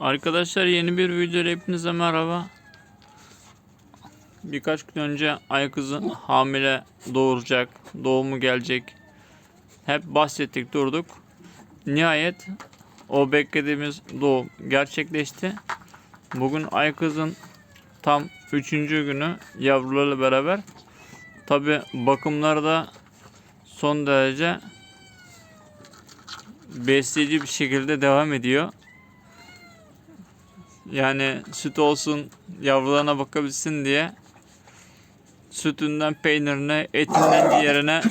Arkadaşlar yeni bir video hepinize merhaba. Birkaç gün önce ay kızı hamile doğuracak, doğumu gelecek. Hep bahsettik durduk. Nihayet o beklediğimiz doğum gerçekleşti. Bugün ay kızın tam 3. günü yavrularla beraber. Tabi bakımları da son derece besleyici bir şekilde devam ediyor. Yani süt olsun yavrularına bakabilsin diye sütünden peynirine, etinden ciğerine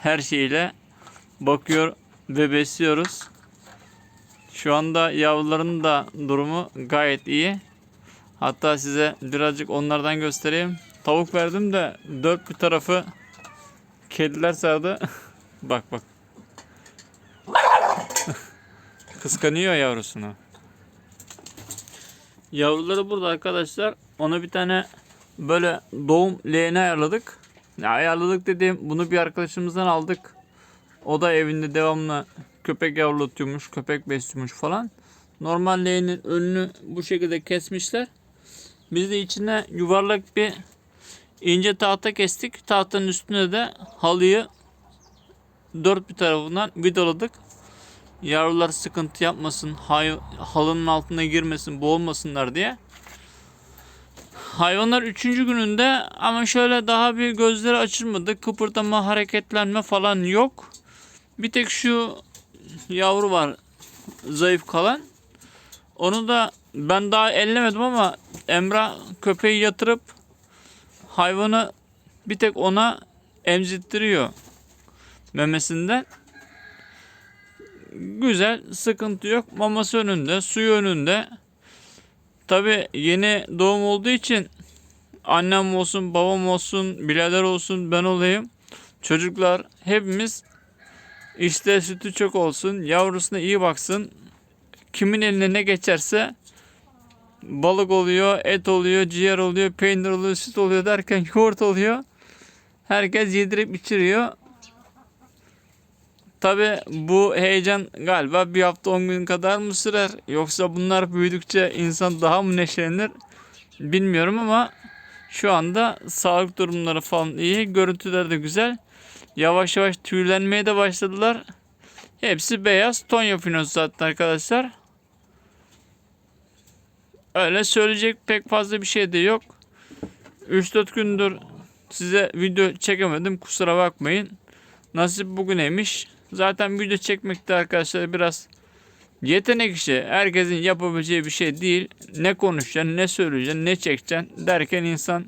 her şeyle bakıyor ve besliyoruz. Şu anda yavruların da durumu gayet iyi. Hatta size birazcık onlardan göstereyim. Tavuk verdim de dört bir tarafı kediler sardı. bak bak. Kıskanıyor yavrusunu. Yavruları burada arkadaşlar. Ona bir tane böyle doğum leğeni ayarladık. Ya ayarladık dediğim bunu bir arkadaşımızdan aldık. O da evinde devamlı köpek yavrulatıyormuş, köpek besliyormuş falan. Normal leğenin önünü bu şekilde kesmişler. Biz de içine yuvarlak bir ince tahta kestik. Tahtanın üstüne de halıyı dört bir tarafından vidaladık. Yavrular sıkıntı yapmasın, hay- halının altına girmesin, boğulmasınlar diye. Hayvanlar üçüncü gününde ama şöyle daha bir gözleri açılmadı. Kıpırdama, hareketlenme falan yok. Bir tek şu yavru var zayıf kalan. Onu da ben daha ellemedim ama Emrah köpeği yatırıp hayvanı bir tek ona emzittiriyor memesinden. Güzel, sıkıntı yok. Maması önünde, suyu önünde. Tabi yeni doğum olduğu için annem olsun, babam olsun, birader olsun, ben olayım. Çocuklar hepimiz işte sütü çok olsun, yavrusuna iyi baksın. Kimin eline ne geçerse balık oluyor, et oluyor, ciğer oluyor, peynir oluyor, süt oluyor derken yoğurt oluyor. Herkes yedirip içiriyor. Tabi bu heyecan galiba bir hafta 10 gün kadar mı sürer? Yoksa bunlar büyüdükçe insan daha mı neşelenir? Bilmiyorum ama şu anda sağlık durumları falan iyi. Görüntüler de güzel. Yavaş yavaş tüylenmeye de başladılar. Hepsi beyaz ton yapıyoruz zaten arkadaşlar. Öyle söyleyecek pek fazla bir şey de yok. 3-4 gündür size video çekemedim. Kusura bakmayın. Nasip bugüneymiş. Zaten video çekmekte arkadaşlar biraz yetenek işi. Herkesin yapabileceği bir şey değil. Ne konuşacaksın, ne söyleyeceksin, ne çekeceksin derken insan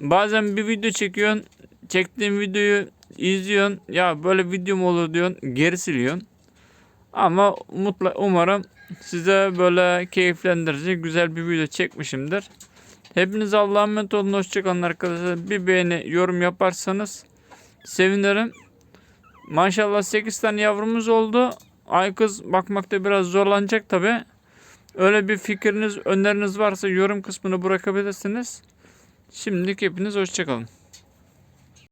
bazen bir video çekiyorsun. Çektiğin videoyu izliyorsun. Ya böyle video mu olur diyorsun. Geri siliyorsun. Ama mutlu umarım size böyle keyiflendirici güzel bir video çekmişimdir. Hepiniz Allah'a emanet olun. Hoşçakalın arkadaşlar. Bir beğeni, yorum yaparsanız sevinirim. Maşallah 8 tane yavrumuz oldu. Ay kız bakmakta biraz zorlanacak tabi. Öyle bir fikriniz, öneriniz varsa yorum kısmını bırakabilirsiniz. Şimdilik hepiniz hoşçakalın.